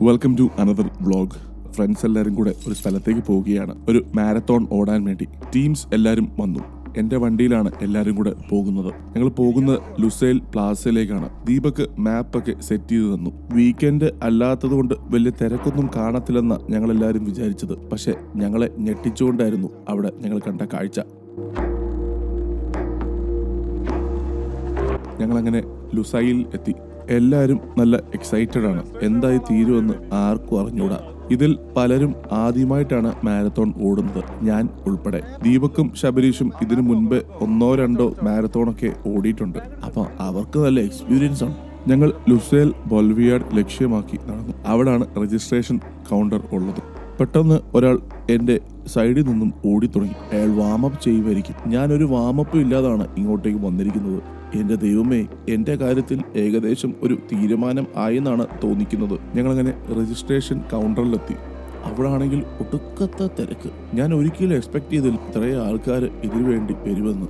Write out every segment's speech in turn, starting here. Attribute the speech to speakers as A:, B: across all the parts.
A: Welcome to another vlog friends എല്ലാവരും കൂടെ ഒരു സ്ഥലത്തേക്ക് പോവുകയാണ് ഒരു മാരത്തോൺ ഓടാൻ വേണ്ടി. ടീംസ് എല്ലാവരും വന്നു. എന്റെ വണ്ടിയിലാണ് എല്ലാവരും കൂടെ പോകുന്നത്. ഞങ്ങൾ പോകുന്നത് ലുസൈൽ പ്ലാസയിലേക്കാണ് ദീപക് മാപ്പൊക്കെ സെറ്റ് ചെയ്ത് തന്നു. വീക്കെൻഡ് അല്ലാത്തത് കൊണ്ട് വലിയ തിരക്കൊന്നും കാണത്തില്ലെന്ന് ഞങ്ങൾ എല്ലാവരും വിചാരിച്ചത്. പക്ഷേ ഞങ്ങളെ ഞെട്ടിച്ചുകൊണ്ടായിരുന്നു അവിടെ ഞങ്ങൾ കണ്ട കാഴ്ച. ഞങ്ങളങ്ങനെ ലുസൈൽ എത്തി. എല്ലാവരും നല്ല എക്സൈറ്റഡ് ആണ്. എന്തായി തീരുമെന്ന് ആർക്കും അറിഞ്ഞൂടാ. ഇതിൽ പലരും ആദ്യമായിട്ടാണ് മാരത്തോൺ ഓടുന്നത്. ഞാൻ ഉൾപ്പെടെ. ദീപക്കും ശബരീഷും ഇതിനു മുൻപ് ഒന്നോ രണ്ടോ മാരത്തോണൊക്കെ ഓടിയിട്ടുണ്ട്. അപ്പൊ അവർക്ക് നല്ല എക്സ്പീരിയൻസ് ആണ്. ഞങ്ങൾ ലുസേൽ ബൊൽവിയാഡ് ലക്ഷ്യമാക്കി നടന്നു. അവിടാണ് രജിസ്ട്രേഷൻ കൗണ്ടർ ഉള്ളത്. പെട്ടെന്ന് ഒരാൾ എന്റെ സൈഡിൽ നിന്നും ഓടി തുടങ്ങി അയാൾ വാമപ്പ് ചെയ്യുമായിരിക്കും. ഞാനൊരു വാമപ്പ് ഇല്ലാതാണ് ഇങ്ങോട്ടേക്ക് വന്നിരിക്കുന്നത്. എന്റെ ദൈവമേ എന്റെ കാര്യത്തിൽ ഏകദേശം ഒരു തീരുമാനം ആയെന്നാണ് തോന്നിക്കുന്നത്. ഞങ്ങൾ അങ്ങനെ രജിസ്ട്രേഷൻ കൗണ്ടറിലെത്തി അവിടെ ആണെങ്കിൽ ഒടുക്കത്തെ തിരക്ക്. ഞാൻ ഒരിക്കലും എക്സ്പെക്ട് ചെയ്തില്ല ഇത്രയും ആൾക്കാർ ഇതിനു വേണ്ടി വരുമെന്ന്.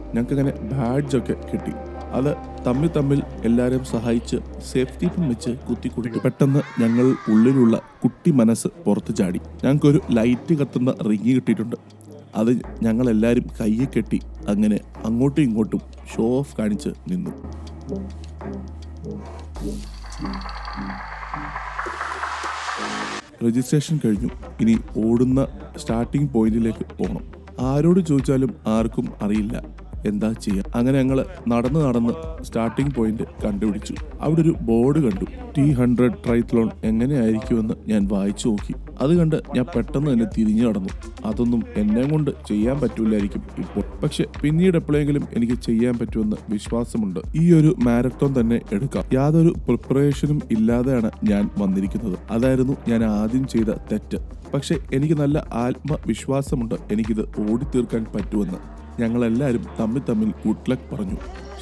A: ബാഡ്ജ് ഒക്കെ കിട്ടി. അത് തമ്മിൽ തമ്മിൽ എല്ലാവരെയും സഹായിച്ച് സേഫ്റ്റി പിൻ വെച്ച് കുത്തി കുടിക്കും പെട്ടെന്ന് ഞങ്ങൾ ഉള്ളിലുള്ള കുട്ടി മനസ്സ് പുറത്ത് ചാടി. ഞങ്ങൾക്കൊരു ലൈറ്റ് കത്തുന്ന റിങ് കിട്ടിയിട്ടുണ്ട്. അത് ഞങ്ങളെല്ലാവരും കയ്യെ കെട്ടി അങ്ങനെ അങ്ങോട്ടും ഇങ്ങോട്ടും ഷോ ഓഫ് കാണിച്ച് നിന്നു. രജിസ്ട്രേഷൻ കഴിഞ്ഞു. ഇനി ഓടുന്ന സ്റ്റാർട്ടിംഗ് പോയിന്റിലേക്ക് പോകണം ആരോട് ചോദിച്ചാലും ആർക്കും അറിയില്ല. എന്താ ചെയ്യുക അങ്ങനെ ഞങ്ങൾ നടന്ന് നടന്ന് സ്റ്റാർട്ടിംഗ് പോയിന്റ് കണ്ടുപിടിച്ചു. അവിടെ ഒരു ബോർഡ് കണ്ടു. ടി ഹൺഡ്രഡ് ട്രൈത്ലോൺ എങ്ങനെയായിരിക്കുമെന്ന് ഞാൻ വായിച്ചു നോക്കി. അത് കണ്ട് ഞാൻ പെട്ടെന്ന് തന്നെ തിരിഞ്ഞു നടന്നു. അതൊന്നും എന്നെ കൊണ്ട് ചെയ്യാൻ പറ്റൂലായിരിക്കും ഇപ്പോൾ. പക്ഷെ പിന്നീട് എപ്പോഴെങ്കിലും എനിക്ക് ചെയ്യാൻ പറ്റുമെന്ന് വിശ്വാസമുണ്ട്. ഈ ഒരു മാരത്തോൺ തന്നെ എടുക്കാം. യാതൊരു പ്രിപ്പറേഷനും ഇല്ലാതെയാണ് ഞാൻ വന്നിരിക്കുന്നത്. അതായിരുന്നു ഞാൻ ആദ്യം ചെയ്ത തെറ്റ്. പക്ഷെ എനിക്ക് നല്ല ആത്മവിശ്വാസമുണ്ട് എനിക്കിത് ഓടിത്തീർക്കാൻ പറ്റുമെന്ന്. ഞങ്ങളെല്ലാവരും തമ്മിൽ തമ്മിൽ ഗുഡ് ലക്ക് പറഞ്ഞു.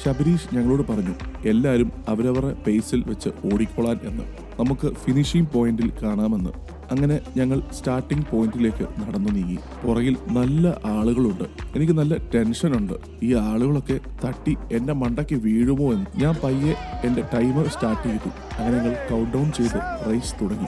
A: ശബരീഷ് ഞങ്ങളോട് പറഞ്ഞു എല്ലാവരും അവരവരുടെ പേസിൽ വെച്ച് ഓടിക്കോളാൻ എന്ന്. നമുക്ക് ഫിനിഷിംഗ് പോയിന്റിൽ കാണാമെന്ന്. അങ്ങനെ ഞങ്ങൾ സ്റ്റാർട്ടിംഗ് പോയിന്റിലേക്ക് നടന്നു നീങ്ങി. പുറകിൽ നല്ല ആളുകളുണ്ട്. എനിക്ക് നല്ല ടെൻഷനുണ്ട് ഈ ആളുകളൊക്കെ തട്ടി എന്റെ മണ്ടയ്ക്ക് വീഴുമോ എന്ന്. ഞാൻ പയ്യെ എന്റെ ടൈമർ സ്റ്റാർട്ട് ചെയ്തു. അങ്ങനെ ഞങ്ങൾ കൗണ്ട് ഡൗൺ ചെയ്ത് റേസ് തുടങ്ങി.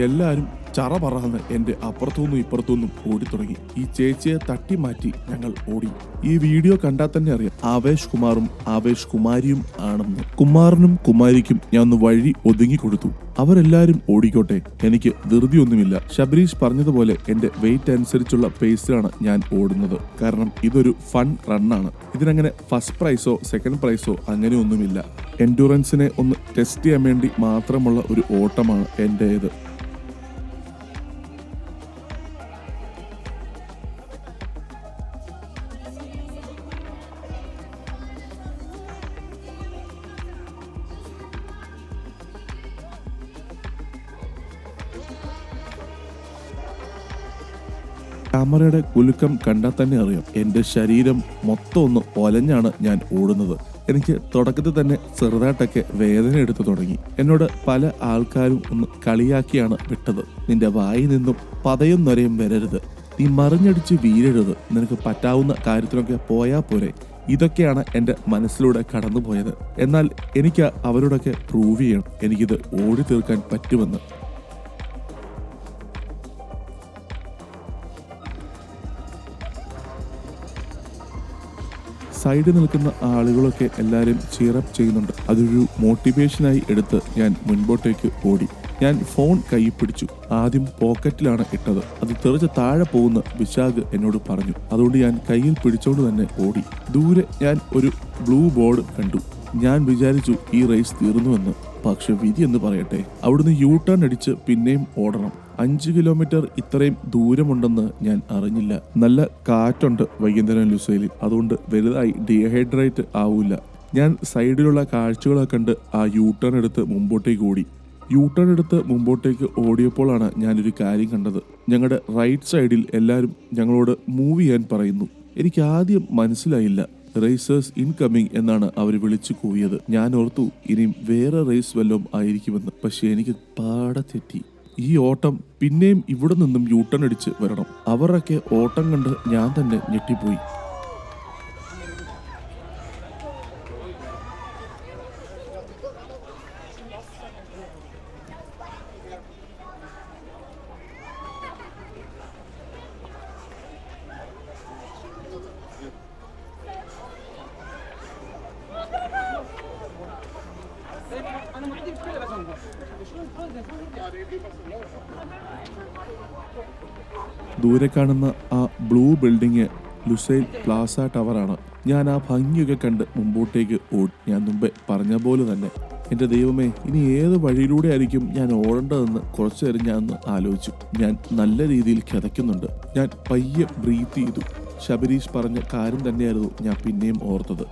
A: എല്ലാവരും ചറ പറന്ന് എന്റെ അപ്പുറത്തുനിന്നും ഇപ്പുറത്തുനിന്നും ഓടി തുടങ്ങി ഈ ചേച്ചിയെ തട്ടി മാറ്റി ഞങ്ങൾ ഓടി. ഈ വീഡിയോ കണ്ടാൽ തന്നെ അറിയാം ആവേശ് കുമാറും ആവേശ് കുമാരിയും ആണെന്ന്. കുമാറിനും കുമാരിക്കും ഞാൻ ഒന്ന് വഴി ഒതുങ്ങി കൊടുത്തു. അവരെല്ലാരും ഓടിക്കോട്ടെ എനിക്ക് ധൃതിയൊന്നുമില്ല ശബരീഷ് പറഞ്ഞതുപോലെ എന്റെ വെയിറ്റ് അനുസരിച്ചുള്ള പേസിലാണ് ഞാൻ ഓടുന്നത്. കാരണം ഇതൊരു ഫൺ റണ്ണാണ് ഇതിനങ്ങനെ ഫസ്റ്റ് പ്രൈസോ സെക്കൻഡ് പ്രൈസോ അങ്ങനെയൊന്നുമില്ല എൻഡുറൻസിനെ ഒന്ന് ടെസ്റ്റ് ചെയ്യാൻ വേണ്ടി മാത്രമുള്ള ഒരു ഓട്ടമാണ് എന്റേത് ക്യാമറയുടെ കുലുക്കം കണ്ടാൽ തന്നെ അറിയാം. എന്റെ ശരീരം മൊത്തം ഒന്ന് ഒലഞ്ഞാണ് ഞാൻ ഓടുന്നത്. എനിക്ക് തുടക്കത്തിൽ തന്നെ ചെറുതായിട്ടൊക്കെ വേദന എടുത്തു തുടങ്ങി. എന്നോട് പല ആൾക്കാരും ഒന്ന് കളിയാക്കിയാണ് വിട്ടത്. നിന്റെ വായിൽ നിന്നും പതയും നൊരയും വരരുത്. നീ മറിഞ്ഞടിച്ച് വീഴരുത്. നിനക്ക് പറ്റാവുന്ന കാര്യത്തിലൊക്കെ പോയാ പോരെ. ഇതൊക്കെയാണ് എന്റെ മനസ്സിലൂടെ കടന്നുപോയത്. എന്നാൽ എനിക്ക് അവരോടൊക്കെ പ്രൂവ് ചെയ്യണം. എനിക്കിത് ഓടി തീർക്കാൻ പറ്റുമെന്ന്. സൈഡിൽ നിൽക്കുന്ന ആളുകളൊക്കെ എല്ലാവരും ചീറപ്പ് ചെയ്യുന്നുണ്ട്. അതൊരു മോട്ടിവേഷനായി എടുത്ത് ഞാൻ മുൻപോട്ടേക്ക് ഓടി. ഞാൻ ഫോൺ കൈ പിടിച്ചു. ആദ്യം പോക്കറ്റിലാണ് ഇട്ടത്. അത് തെറിച്ച് താഴെ പോകുന്ന വിശാഖ് എന്നോട് പറഞ്ഞു. അതുകൊണ്ട് ഞാൻ കയ്യിൽ പിടിച്ചോണ്ട് തന്നെ ഓടി. ദൂരെ ഞാൻ ഒരു ബ്ലൂ ബോർഡ് കണ്ടു. ഞാൻ വിചാരിച്ചു ഈ റേസ് തീർന്നുവെന്ന്. പക്ഷെ വിധി എന്ന് പറയട്ടെ. അവിടുന്ന് യൂ ടേൺ അടിച്ച് പിന്നെയും ഓടണം. അഞ്ച് കിലോമീറ്റർ ഇത്രയും ദൂരമുണ്ടെന്ന് ഞാൻ അറിഞ്ഞില്ല. നല്ല കാറ്റുണ്ട് വൈകുന്നേരം ലുസൈലിൽ അതുകൊണ്ട് വലുതായി ഡീഹൈഡ്രേറ്റ് ആവൂല ഞാൻ സൈഡിലുള്ള കാഴ്ചകളൊക്കെ കണ്ട് ആ യൂ ടേൺ എടുത്ത് മുമ്പോട്ടേക്ക് ഓടി. യൂ ടേൺ എടുത്ത് മുമ്പോട്ടേക്ക് ഓടിയപ്പോഴാണ് ഞാനൊരു കാര്യം കണ്ടത്. ഞങ്ങളുടെ റൈറ്റ് സൈഡിൽ എല്ലാവരും ഞങ്ങളോട് മൂവ് ചെയ്യാൻ പറയുന്നു. എനിക്ക് ആദ്യം മനസ്സിലായില്ല. റേസേഴ്സ് ഇൻകമ്മിങ് എന്നാണ് അവർ വിളിച്ചു കൂവിയത്. ഞാൻ ഓർത്തു ഇനിയും വേറെ റേസ് വല്ലതും ആയിരിക്കുമെന്ന്. പക്ഷെ എനിക്ക് പാടെ തെറ്റി. ഈ ഓട്ടം പിന്നെയും ഇവിടെ നിന്നും യൂട്ടൺ അടിച്ച് വരണം. അവരൊക്കെ ഓട്ടം കണ്ട് ഞാൻ തന്നെ ഞെട്ടിപ്പോയി. ദൂരെ കാണുന്ന ആ ബ്ലൂ ബിൽഡിംഗ് ലുസൈൽ പ്ലാസ ടവറാണ്. ഞാൻ ആ ഭംഗിയൊക്കെ കണ്ട് മുമ്പോട്ടേക്ക് ഓടി. ഞാൻ മുമ്പേ പറഞ്ഞ പോലെ തന്നെ എന്റെ ദൈവമേ ഇനി ഏത് വഴിയിലൂടെ ആയിരിക്കും ഞാൻ ഓടേണ്ടതെന്ന് കുറച്ചു നേരം ഞാൻ ഒന്ന് ആലോചിച്ചു. ഞാൻ നല്ല രീതിയിൽ കിതയ്ക്കുന്നുണ്ട്. ഞാൻ പയ്യെ ബ്രീത്ത് ചെയ്തു. ശബരീഷ് പറഞ്ഞ കാര്യം തന്നെയായിരുന്നു ഞാൻ പിന്നെയും ഓർത്തത്.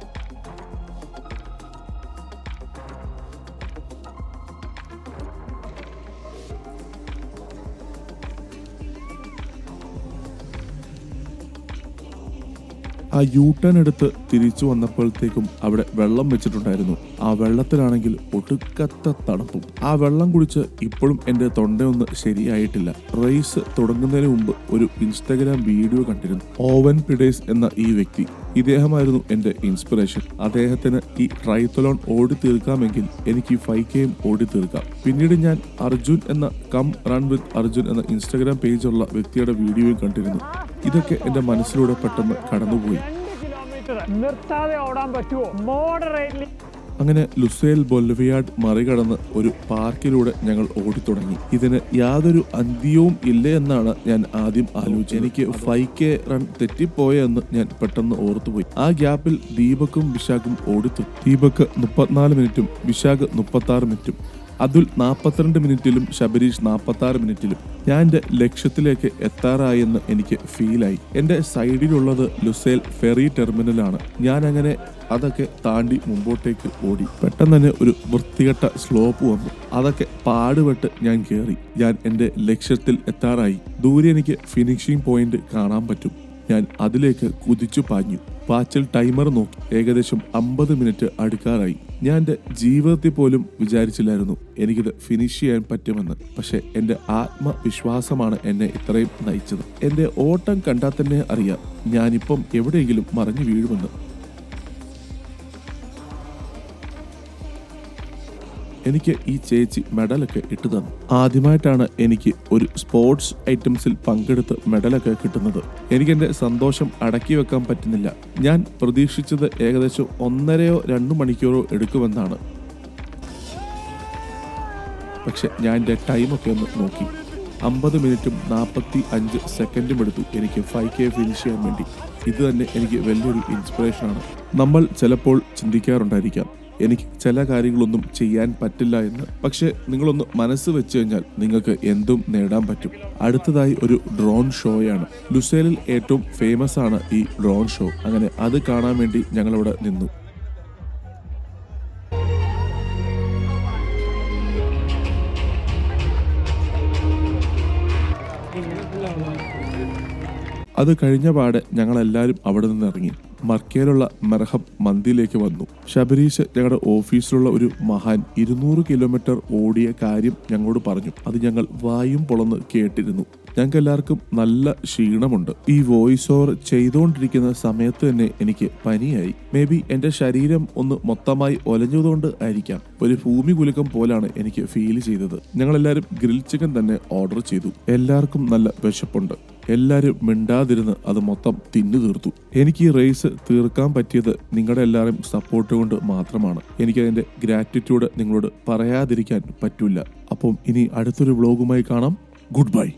A: ആ യൂ ടേൺ എടുത്ത് തിരിച്ചു വന്നപ്പോഴത്തേക്കും അവിടെ വെള്ളം വെച്ചിട്ടുണ്ടായിരുന്നു. ആ വെള്ളത്തിലാണെങ്കിൽ ഒടുക്കത്ത തണുപ്പും. ആ വെള്ളം കുടിച്ച് ഇപ്പോഴും എന്റെ തൊണ്ടയൊന്ന് ശരിയായിട്ടില്ല. റേസ് തുടങ്ങുന്നതിന് മുമ്പ് ഒരു ഇൻസ്റ്റാഗ്രാം വീഡിയോ കണ്ടിരുന്നു. ഓവൻ പിഡേസ് എന്ന ഈ വ്യക്തി. ഇദ്ദേഹമായിരുന്നു എന്റെ ഇൻസ്പിറേഷൻ. അദ്ദേഹത്തിന് ഈ ട്രൈത്തലോൺ ഓടി തീർക്കാമെങ്കിൽ എനിക്ക് ഫൈവ് കെയും ഓടി തീർക്കാം. പിന്നീട് ഞാൻ അർജുൻ എന്ന കം റൺ വിത്ത് അർജുൻ എന്ന ഇൻസ്റ്റഗ്രാം പേജുള്ള വ്യക്തിയുടെ വീഡിയോയും കണ്ടിരുന്നു. ഇതൊക്കെ എന്റെ മനസ്സിലൂടെ പെട്ടെന്ന് കടന്നുപോയി.
B: നിർത്താതെ ഓടാൻ പറ്റുമോ മോഡറേറ്റ്ലി
A: അങ്ങനെ ലുസേൽ ബൊൽവിയാഡ് മറികടന്ന് ഒരു പാർക്കിലൂടെ ഞങ്ങൾ ഓടിത്തുടങ്ങി. ഇതിന് യാതൊരു അന്ത്യവും ഇല്ല എന്നാണ് ഞാൻ ആദ്യം ആലോചിച്ചത്. എനിക്ക് ഫൈവ് കെ റൺ തെറ്റിപ്പോയെന്ന് ഞാൻ പെട്ടെന്ന് ഓർത്തുപോയി. ആ ഗ്യാപ്പിൽ ദീപക്കും വിശാഖും ഓടിത്തു. ദീപക്ക് മുപ്പത്തിനാല് മിനിറ്റും വിശാഖ് മുപ്പത്തി ആറ് മിനിറ്റും. അതുൽ നാൽപ്പത്തിരണ്ട് മിനിറ്റിലും ശബരീഷ് നാൽപ്പത്തി ആറ് മിനിറ്റിലും ഞാൻ എന്റെ ലക്ഷ്യത്തിലേക്ക് എത്താറായെന്ന് എനിക്ക് ഫീലായി. എന്റെ സൈഡിലുള്ളത് ലുസേൽ ഫെറി ടെർമിനലാണ്. ഞാൻ അങ്ങനെ അതൊക്കെ താണ്ടി മുമ്പോട്ടേക്ക് ഓടി. പെട്ടെന്ന് തന്നെ ഒരു വൃത്തികെട്ട സ്ലോപ്പ് വന്നു. അതൊക്കെ പാടുപെട്ട് ഞാൻ കയറി ഞാൻ എന്റെ ലക്ഷ്യത്തിൽ എത്താറായി. ദൂരെ എനിക്ക് ഫിനിഷിംഗ് പോയിന്റ് കാണാൻ പറ്റും. ഞാൻ അതിലേക്ക് കുതിച്ചു പാഞ്ഞു. വാച്ചിൽ ടൈമർ നോക്കി. ഏകദേശം അമ്പത് മിനിറ്റ് അടുക്കാറായി. ഞാൻ എന്റെ ജീവിതത്തിൽ പോലും വിചാരിച്ചില്ലായിരുന്നു എനിക്കിത് ഫിനിഷ് ചെയ്യാൻ പറ്റുമെന്ന്. പക്ഷെ എന്റെ ആത്മവിശ്വാസമാണ് എന്നെ ഇത്രയും നയിച്ചത്. എന്റെ ഓട്ടം കണ്ടാൽ തന്നെ അറിയാം ഞാനിപ്പം എവിടെയെങ്കിലും മറിഞ്ഞു വീഴുമെന്ന്. എനിക്ക് ഈ ചേച്ചി മെഡലൊക്കെ ഇട്ടു തന്നു. ആദ്യമായിട്ടാണ് എനിക്ക് ഒരു സ്പോർട്സ് ഐറ്റംസിൽ പങ്കെടുത്ത് മെഡലൊക്കെ കിട്ടുന്നത്. എനിക്ക് എന്റെ സന്തോഷം അടക്കി വെക്കാൻ പറ്റുന്നില്ല. ഞാൻ പ്രതീക്ഷിച്ചത് ഏകദേശം ഒന്നരയോ രണ്ടു മണിക്കൂറോ എടുക്കുമെന്നാണ്. പക്ഷെ ഞാൻ എന്റെ ടൈമൊക്കെ ഒന്ന് നോക്കി. അമ്പത് മിനിറ്റും നാൽപ്പത്തി അഞ്ച് സെക്കൻഡും എടുത്തു എനിക്ക് ഫൈവ് കെ ഫിനിഷ് ചെയ്യാൻ വേണ്ടി. ഇത് തന്നെ എനിക്ക് വലിയൊരു ഇൻസ്പിറേഷനാണ് നമ്മൾ ചിലപ്പോൾ ചിന്തിക്കാറുണ്ടായിരിക്കാം. എനിക്ക് ചില കാര്യങ്ങളൊന്നും ചെയ്യാൻ പറ്റില്ല എന്ന്. പക്ഷെ നിങ്ങളൊന്ന് മനസ്സ് വെച്ച് കഴിഞ്ഞാൽ നിങ്ങൾക്ക് എന്തും നേടാൻ പറ്റും. അടുത്തതായി ഒരു ഡ്രോൺ ഷോയാണ്. ലുസേലിൽ ഏറ്റവും ഫേമസ് ആണ് ഈ ഡ്രോൺ ഷോ. അങ്ങനെ അത് കാണാൻ വേണ്ടി ഞങ്ങളവിടെ നിന്നു. അത് കഴിഞ്ഞ പാടെ ഞങ്ങളെല്ലാവരും അവിടെ നിന്ന് ഇറങ്ങി മർക്കയിലുള്ള മർഹബ് മന്തിയിലേക്ക് വന്നു. ശബരീഷ് ഞങ്ങളുടെ ഓഫീസിലുള്ള ഒരു മഹാൻ ഇരുന്നൂറ് കിലോമീറ്റർ ഓടിയ കാര്യം ഞങ്ങളോട് പറഞ്ഞു. അത് ഞങ്ങൾ വായും പൊളന്ന് കേട്ടിരുന്നു. ഞങ്ങൾക്ക് എല്ലാവർക്കും നല്ല ക്ഷീണമുണ്ട്. ഈ വോയിസ് ഓവർ ചെയ്തുകൊണ്ടിരിക്കുന്ന സമയത്ത് തന്നെ എനിക്ക് പനിയായി. മേ ബി എന്റെ ശരീരം ഒന്ന് മൊത്തമായി ഒലഞ്ഞതുകൊണ്ട് ആയിരിക്കാം. ഒരു ഭൂമി കുലുക്കം പോലാണ് എനിക്ക് ഫീൽ ചെയ്തത്. ഞങ്ങൾ എല്ലാവരും ഗ്രിൽ ചിക്കൻ തന്നെ ഓർഡർ ചെയ്തു. എല്ലാവർക്കും നല്ല വിശപ്പുണ്ട്. എല്ലാവരും മിണ്ടാതിരുന്ന് അത് മൊത്തം തിന്നു തീർത്തു. എനിക്ക് ഈ റേസ് തീർക്കാൻ പറ്റിയത് നിങ്ങളുടെ എല്ലാവരും സപ്പോർട്ട് കൊണ്ട് മാത്രമാണ്. എനിക്ക് അതിന്റെ ഗ്രാറ്റിറ്റ്യൂഡ് നിങ്ങളോട് പറയാതിരിക്കാൻ പറ്റില്ല അപ്പം ഇനി അടുത്തൊരു വ്ളോഗുമായി കാണാം. Good bye